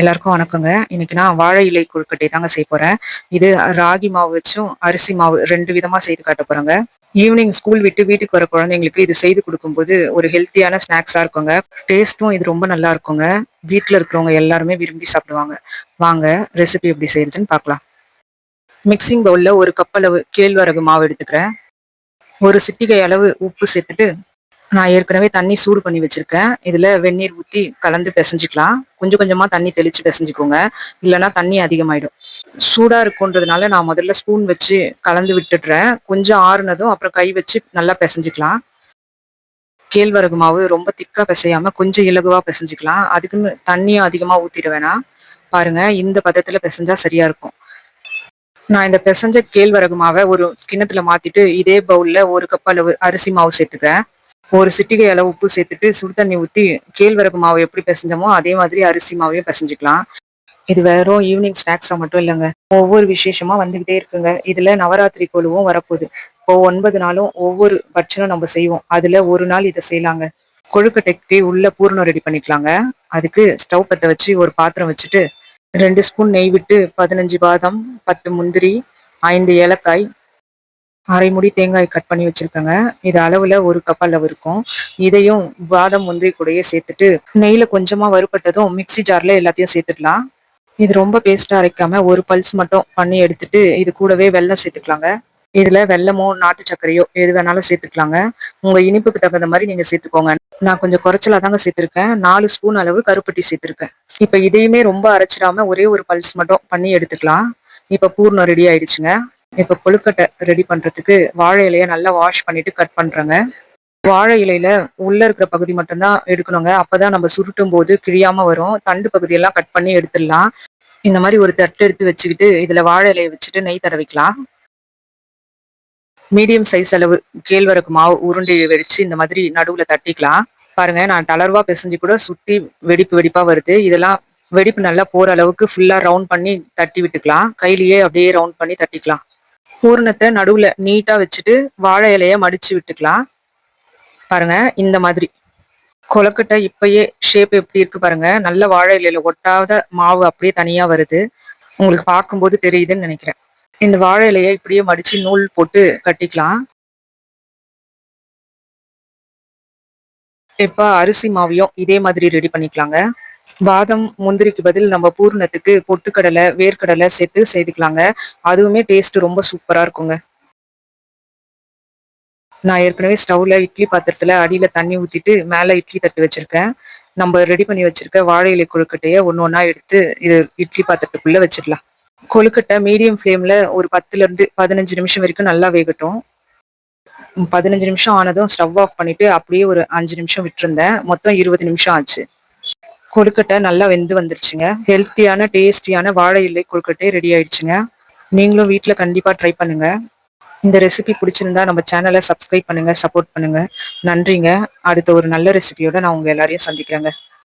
எல்லாருக்கும் வணக்கங்க. இன்னைக்கு நான் வாழை இலை கொழுக்கட்டை தாங்க செய்ய போறேன். இது ராகி மாவு வச்சும் அரிசி மாவு ரெண்டு விதமா செய்து காட்ட போறேங்க. ஈவினிங் ஸ்கூல் விட்டு வீட்டுக்கு வர குழந்தைங்களுக்கு இது செய்து கொடுக்கும்போது ஒரு ஹெல்த்தியான ஸ்நாக்ஸா இருக்குங்க. டேஸ்ட்டும் இது ரொம்ப நல்லா இருக்குங்க. வீட்டில் இருக்கிறவங்க எல்லாருமே விரும்பி சாப்பிடுவாங்க. வாங்க ரெசிபி எப்படி செய்யறதுன்னு பார்க்கலாம். மிக்சிங் பவுல்ல ஒரு கப் அளவு கேழ்வரகு மாவு எடுத்துக்கிறேன். ஒரு சிட்டிகை அளவு உப்பு சேர்த்துட்டு நான் ஏற்கனவே தண்ணி சூடு பண்ணி வச்சிருக்கேன். இதுல வெந்நீர் ஊத்தி கலந்து பிசைஞ்சிக்கலாம். கொஞ்சம் கொஞ்சமா தண்ணி தெளிச்சு பிசைஞ்சுக்கோங்க. இல்லைன்னா தண்ணி அதிகமாயிடும். சூடா இருக்குன்றதுனால நான் முதல்ல ஸ்பூன் வச்சு கலந்து விட்டுடுறேன். கொஞ்சம் ஆறுனதும் அப்புறம் கை வச்சு நல்லா பிசைஞ்சுக்கலாம். கேழ்வரகு மாவு ரொம்ப திக்கா பிசையாம கொஞ்சம் இலகுவா பிசைஞ்சுக்கலாம். அதுக்குன்னு தண்ணியும் அதிகமா ஊத்திட வேணாம். பாருங்க இந்த பதத்துல பிசைஞ்சா சரியா இருக்கும். நான் இந்த பிசைஞ்ச கேழ்வரகு மாவை ஒரு கிண்ணத்துல மாத்திட்டு இதே பவுல்ல ஒரு கப் அளவு அரிசி மாவு சேர்த்துக்கிறேன். ஒரு சிட்டிகை அளவு உப்பு சேர்த்துட்டு சுடு தண்ணி ஊற்றி கேழ்வரகு மாவு எப்படி பிசைஞ்சோமோ அதே மாதிரி அரிசி மாவையும் பிசைஞ்சிக்கலாம். இது வெறும் ஈவினிங் ஸ்நாக்ஸாக மட்டும் இல்லைங்க. ஒவ்வொரு விசேஷமா வந்துகிட்டே இருக்குங்க. இதுல நவராத்திரி குழுவும் வரப்போகுது. இப்போ ஒன்பது நாளும் ஒவ்வொரு பட்சனும் நம்ம செய்வோம். அதுல ஒரு நாள் இதை செய்யலாங்க. கொழுக்கட்டைக்கு உள்ள பூர்ணம் ரெடி பண்ணிக்கலாங்க. அதுக்கு ஸ்டவ் பற்ற வச்சு ஒரு பாத்திரம் வச்சுட்டு ரெண்டு ஸ்பூன் நெய் விட்டு பதினஞ்சு பாதம் பத்து முந்திரி ஐந்து ஏலக்காய் அரை முடி தேங்காய் கட் பண்ணி வச்சிருக்கேங்க. இது அளவுல ஒரு கப் அளவு இருக்கும். இதையும் பாதம் முந்திரி கூடயே சேர்த்துட்டு நெய்ல கொஞ்சமா வறுபட்டதும் மிக்சி ஜார்ல எல்லாத்தையும் சேர்த்துடலாம். இது ரொம்ப பேஸ்டா அரைக்காம ஒரு பல்ஸ் மட்டும் பண்ணி எடுத்துட்டு இது கூடவே வெள்ளம் சேர்த்துக்கலாங்க. இதுல வெள்ளமோ நாட்டு சர்க்கரையோ எது வேணாலும் சேர்த்துக்கலாங்க. உங்க இனிப்புக்கு தகுந்த மாதிரி நீங்க சேர்த்துக்கோங்க. நான் கொஞ்சம் குறைச்சலா தாங்க சேர்த்திருக்கேன். நாலு ஸ்பூன் அளவு கருப்பட்டி சேர்த்திருக்கேன். இப்ப இதையுமே ரொம்ப அரைச்சிடாம ஒரே ஒரு பல்ஸ் மட்டும் பண்ணி எடுத்துக்கலாம். இப்ப பூர்ணம் ரெடி ஆயிடுச்சுங்க. இப்போ கொழுக்கட்டை ரெடி பண்ணுறதுக்கு வாழை இலையை நல்லா வாஷ் பண்ணிட்டு கட் பண்ணுறேங்க வாழை இலையில உள்ள இருக்கிற பகுதி மட்டும்தான் எடுக்கணுங்க. அப்பதான் நம்ம சுருட்டும் போது கிழியாம வரும். தண்டு பகுதியெல்லாம் கட் பண்ணி எடுத்துடலாம். இந்த மாதிரி ஒரு தட்டு எடுத்து வச்சுக்கிட்டு இதுல வாழை இலையை வச்சுட்டு நெய் தடவிக்கலாம். மீடியம் சைஸ் அளவு கேழ்வரகு மாவு உருண்டையை வெடிச்சு இந்த மாதிரி நடுவுல தட்டிக்கலாம். பாருங்க நான் தளர்வா பிசைஞ்சு கூட சுத்தி வெடிப்பு வெடிப்பா வருது. இதெல்லாம் வெடிப்பு நல்லா போற அளவுக்கு ஃபுல்லா ரவுண்ட் பண்ணி தட்டி விட்டுக்கலாம். கையிலேயே அப்படியே ரவுண்ட் பண்ணி தட்டிக்கலாம். பூரணத்தை நடுவுல நீட்டா வச்சுட்டு வாழை இலைய மடிச்சு விட்டுக்கலாம். பாருங்க இந்த மாதிரி. கொலக்கட்டை இப்பயே ஷேப் எப்படி இருக்கு பாருங்க. நல்ல வாழை இலையில ஒட்டாத மாவு அப்படியே தனியா வருது. உங்களுக்கு பார்க்கும்போது தெரியுதுன்னு நினைக்கிறேன். இந்த வாழை இலைய இப்படியே மடிச்சு நூல் போட்டு கட்டிக்கலாம். இப்போ அரிசி மாவையும் இதே மாதிரி ரெடி பண்ணிக்கலாங்க. பாதம் முந்திரிக்கு பதில் நம்ம பூர்ணத்துக்கு பொட்டுக்கடலை வேர்க்கடலை சேர்த்து செய்துக்கலாங்க. அதுவுமே டேஸ்ட் ரொம்ப சூப்பராக இருக்குங்க. நான் ஏற்கனவே ஸ்டவ்ல இட்லி பாத்திரத்துல அடியில தண்ணி ஊத்திட்டு மேல இட்லி தட்டு வச்சிருக்கேன். நம்ம ரெடி பண்ணி வச்சிருக்க வாழை இலை கொழுக்கட்டைய ஒன்னு ஒன்னா எடுத்து இது இட்லி பாத்திரத்துக்குள்ள வச்சிடலாம். கொழுக்கட்டை மீடியம் ஃப்ளேம்ல ஒரு பத்துல இருந்து பதினஞ்சு நிமிஷம் வரைக்கும் நல்லா வேகட்டும். பதினஞ்சு நிமிஷம் ஆனதும் ஸ்டவ் ஆஃப் பண்ணிட்டு அப்படியே ஒரு அஞ்சு நிமிஷம் விட்டுருந்தேன். மொத்தம் இருபது நிமிஷம் ஆச்சு. கொழுக்கட்டை நல்லா வெந்து வந்துருச்சுங்க. ஹெல்த்தியான டேஸ்டியான வாழை இலை கொழுக்கட்டை ரெடி ஆயிடுச்சுங்க. நீங்களும் வீட்டில் கண்டிப்பாக ட்ரை பண்ணுங்க. இந்த ரெசிபி பிடிச்சிருந்தா நம்ம சேனலை சப்ஸ்கிரைப் பண்ணுங்க சப்போர்ட் பண்ணுங்க. நன்றிங்க. அடுத்த ஒரு நல்ல ரெசிபியோட நான் உங்க எல்லாரையும் சந்திக்கிறேங்க.